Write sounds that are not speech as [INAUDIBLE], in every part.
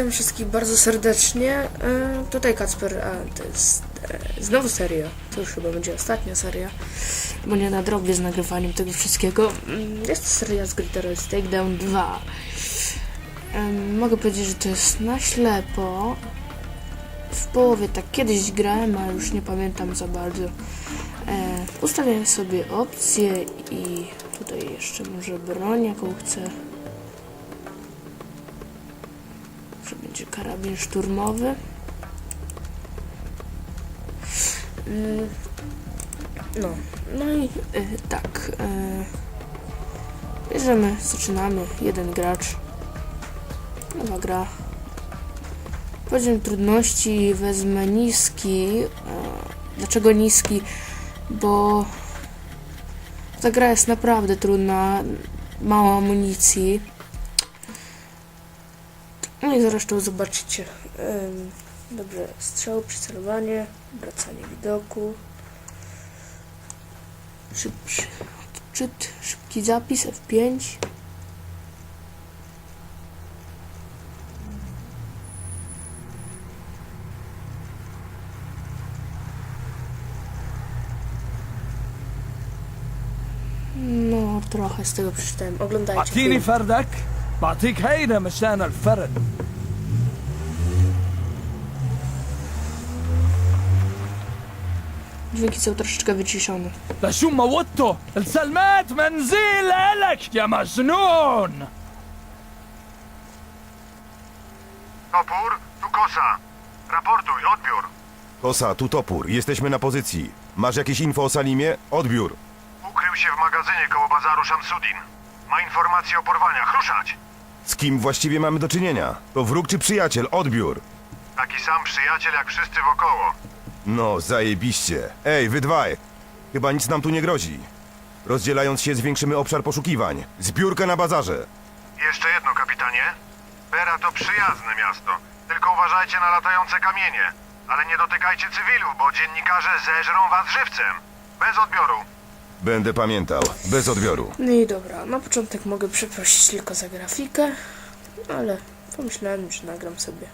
witam wszystkich bardzo serdecznie. E, tutaj Kacper, a to jest e, znowu seria. To już chyba będzie ostatnia seria, bo nie nadrobię z nagrywaniem tego wszystkiego. Mm, Jest to seria z Gritter's Takedown 2. Em, mogę powiedzieć, że to jest na ślepo. W połowie tak kiedyś grałem, ale już nie pamiętam za bardzo. E, ustawiam sobie opcje i tutaj jeszcze może broń, jaką chcę. Karabin szturmowy. Mm, No, no i y, tak. y, Bierzemy, zaczynamy. Jeden gracz. Nowa gra. Poziom trudności wezmę niski. E, Dlaczego niski? Bo ta gra jest naprawdę trudna. Mało amunicji. No Sami zresztą zobaczycie. Dobrze, strzał, przycelowanie, wracanie widoku. Szybki zapis, F5. No, trochę z tego przeczytałem. Oglądajcie. Martini Fardak, Martik Hejda, Meszana Al-Farad. Dźwięki są troszeczkę wyciszone. لشو موتته السلمات منزل لك يا مجنون Topór, tu kosa. Raportuj, odbiór. Kosa, tu topór. Jesteśmy na pozycji. Masz jakieś info o Salimie? Odbiór. Ukrył się w magazynie koło bazaru Shamsuddin. Ma informacje o porwaniach. Ruszać! Z kim właściwie mamy do czynienia? To wróg czy przyjaciel? Odbiór. Taki sam przyjaciel jak wszyscy wokoło. No, zajebiście. Ej, wy dwaj. Chyba nic nam tu nie grozi. Rozdzielając się zwiększymy obszar poszukiwań. Zbiórka na bazarze. Jeszcze jedno, kapitanie. Bera to przyjazne miasto. Tylko uważajcie na latające kamienie. Ale nie dotykajcie cywilów, bo dziennikarze zeżrą was żywcem. Bez odbioru. Będę pamiętał. Bez odbioru. No i dobra, na początek mogę przeprosić tylko za grafikę, ale pomyślałem, że nagram sobie.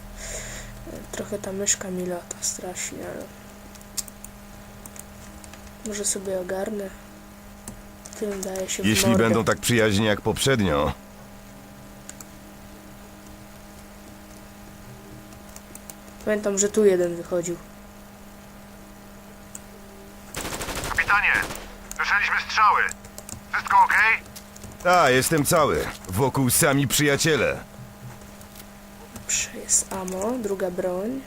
Trochę ta myszka mi lata strasznie, ale może sobie ogarnę. Tym daje się w Jeśli mordę. będą tak przyjaźni jak poprzednio, Pamiętam, że tu jeden wychodził. Kapitanie, słyszeliśmy strzały. Wszystko okej? Ta, jestem cały. Wokół sami przyjaciele. Jest ammo, druga broń.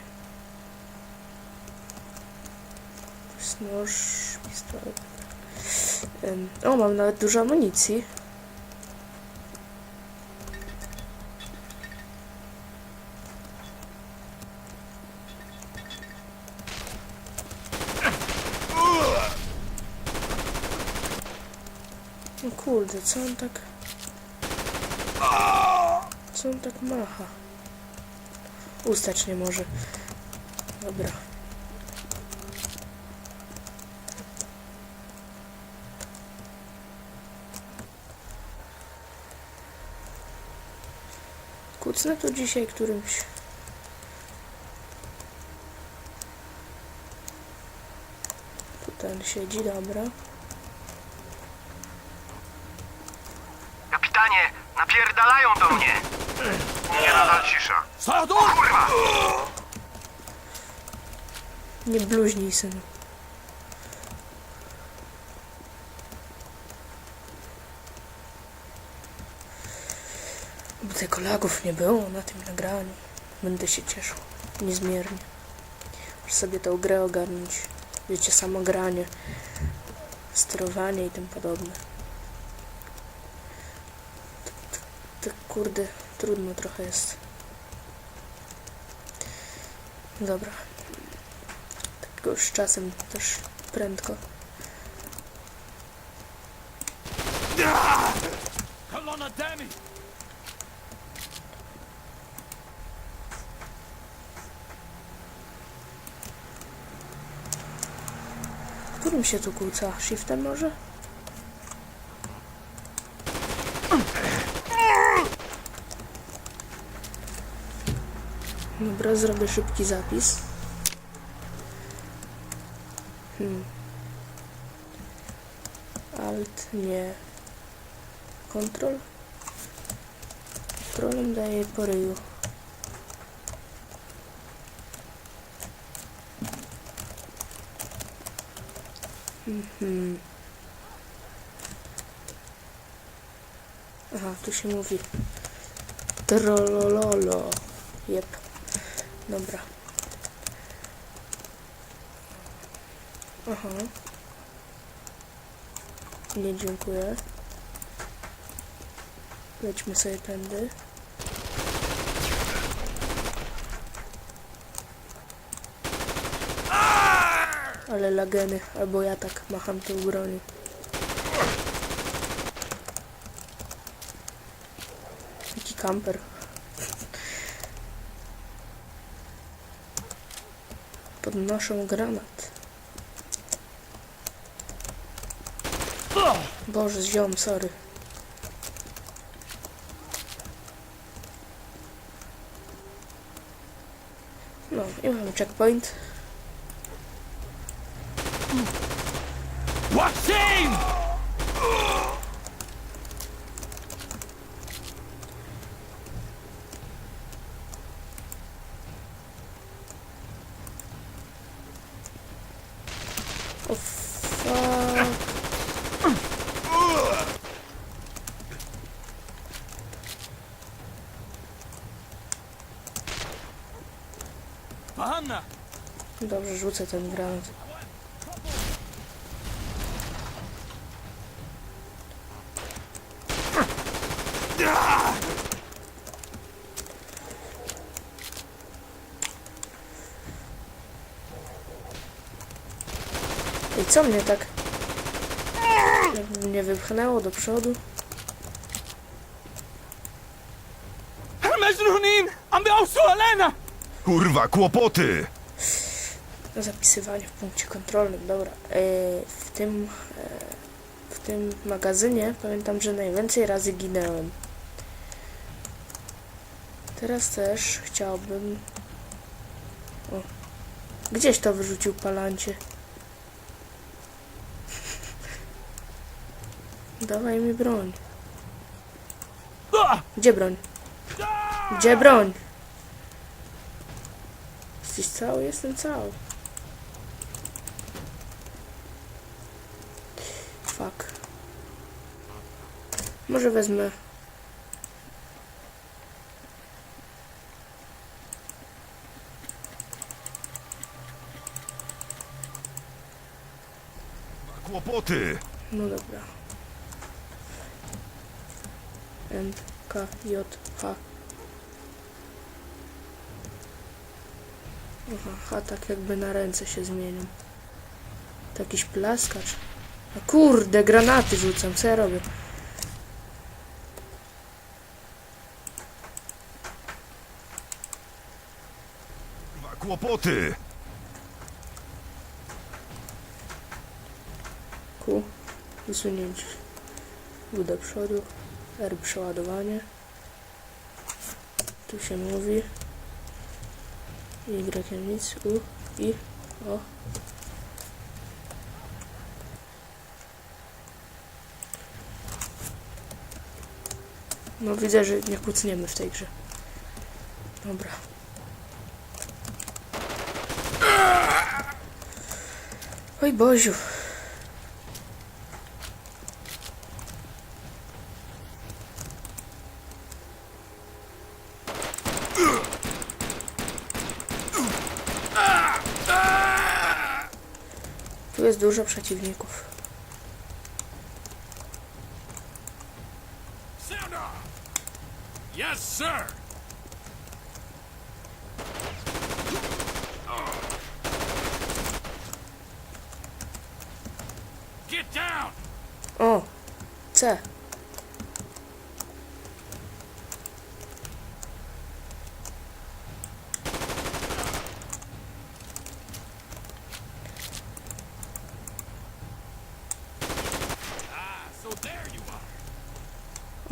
Nóż, pistolet. O, mam nawet dużo amunicji. No kurde, co on tak... Co on tak macha? Ustać nie może. Dobra. Kucnę tu dzisiaj którymś. Tu ten siedzi, dobra. Kapitanie, napierdalają do mnie. Nie nadal cisza. Nie bluźnij, synu. By tego lagów nie było na tym nagraniu. Będę się cieszył niezmiernie. Muszę sobie tą grę ogarnąć. Wiecie, samo granie, sterowanie i tym podobne. To, to, to kurde, trudno trochę jest. Dobra. Tylko już czasem też prędko. Kolona Demi! Którym się tu kłóca? Shiftem może? Dobra, zrobię szybki zapis. Hmm. Alt, nie. Control. Kontrolem daje po. Mhm. Aha, tu się mówi. Trolololo. Jep. Dobra. Aha. Nie dziękuję. Lećmy sobie tędy. Ale lageny, albo ja tak macham tą bronią. Jaki kamper. Podnoszą granat. Boże, ziom, sorry. No, i mamy checkpoint. Waxing! O fuck. Fahamna! Dobrze, rzucę ten granat. I co mnie tak mnie wypchnęło do przodu? Kurwa, kłopoty! Zapisywanie w punkcie kontrolnym, dobra. E, w tym e, w tym magazynie pamiętam, że najwięcej razy ginęłem. Teraz też chciałbym... O. Gdzieś to wyrzucił palancie. [LAUGHS] Dawaj mi broń. Gdzie broń? Gdzie broń? Jesteś cały? Jestem cały. Fuck. Może wezmę. Kłopoty! No dobra. M, K, J, H. Aha, H tak jakby na ręce się zmienią. To jakiś plaskacz. Kurde, granaty rzucam, co ja robię? Kurwa, kłopoty! Q, wysunięcie. W do przodu. R przeładowanie. Tu się mówi. Y nic. U, I, O. No widzę, że nie kucniemy w tej grze. Dobra. Oj Boziu. Tu jest dużo przeciwników.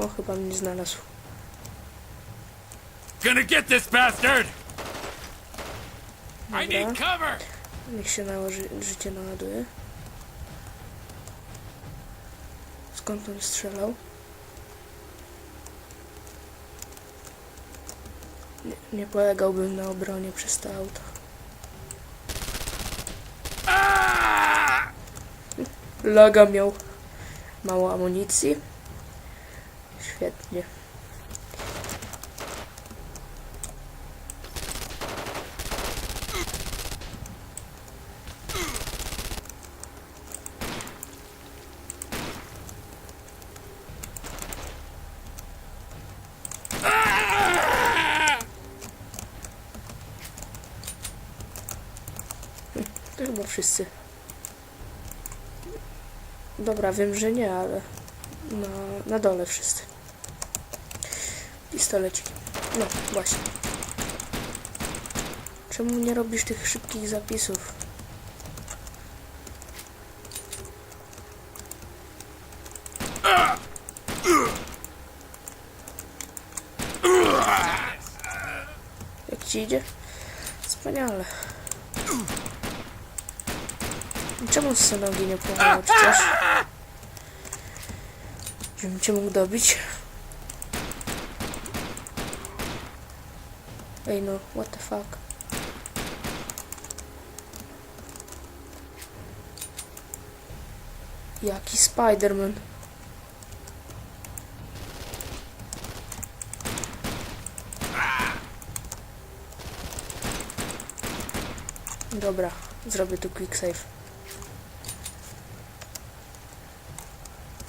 O, chyba mnie znalazł. Gonna get this bastard! I need cover! Niech się nałoży, życie naładuje. Skąd on strzelał? Nie, nie polegałbym na obronie przez to auto. Laga miał mało amunicji. Świetnie. [LAUGHS] To chyba wszyscy. Dobra, wiem, że nie, ale na, na dole wszyscy. Pistoleciki. No, właśnie. Czemu nie robisz tych szybkich zapisów? Jak ci idzie? Wspaniale. Czemu z nogi nie płynęło, czy coś? Żebym cię mógł dobić. Ej no, what the fuck? Jaki Spiderman? Dobra, zrobię tu quick save.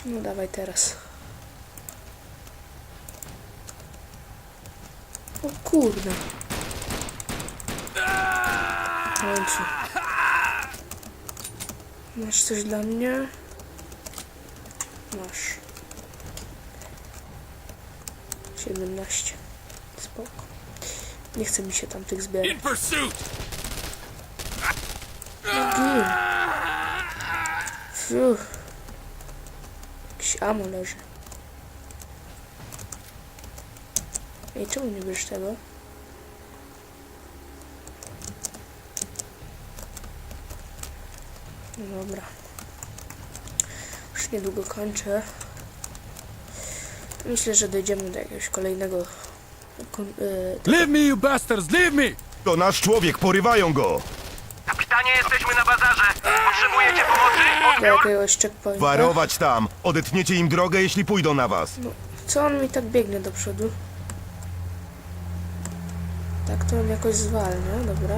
No dawaj teraz. O kurde. W końcu. Masz coś dla mnie? Masz. 17. Spoko. Nie chce mi się tam tych zbierać. Fiu. Jakiś amo leży. Ej, czemu nie bierzesz tego? No dobra. Już niedługo kończę. Myślę, że dojdziemy do jakiegoś kolejnego... kon- y, Leave me, you bastards! Leave me! To nasz człowiek, porywają go! Kapitanie, jesteśmy na bazarze. Potrzebujecie pomocy? do jakiegoś checkpointa. Warować tam! Odetniecie im drogę, jeśli pójdą na was. Co on mi tak biegnie do przodu? Tak to on jakoś zwalnia, dobra.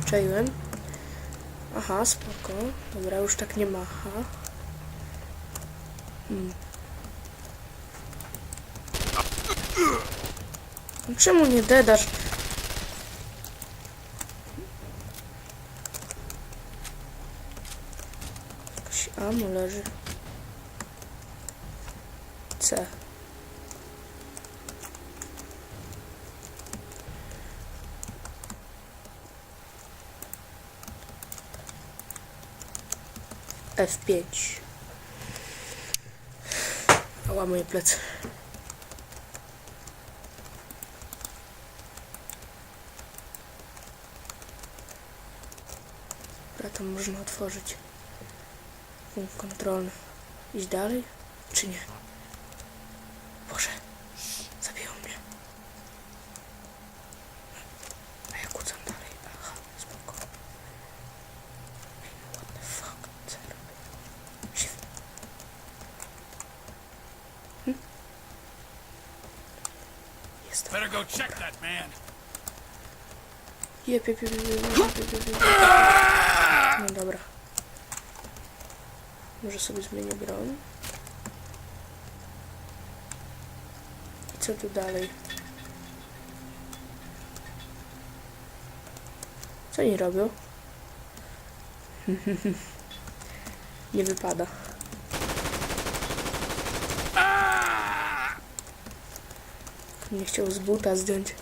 Obczaiłem. Aha, spoko. Dobra, już tak nie macha. Hmm. No Czemu nie dedasz? Jakaś amo leży. C. F5. Ała moje plecy. Dobra, to można otworzyć. Punkt kontrolny. Iść dalej? Czy nie? Boże, zabiją mnie. A ja kłócam dalej. Aha, spoko. Ej, no what the fuck? Co ja robię? Się... Hm? Jest to. Better go check that man. Jep, jep, jep, jep, jep, jep, jep, jep. No dobra. Może sobie zmienię broń. I co tu dalej? Co oni robią? [LAUGHS] Nie wypada. Nie chciał z buta zdjąć.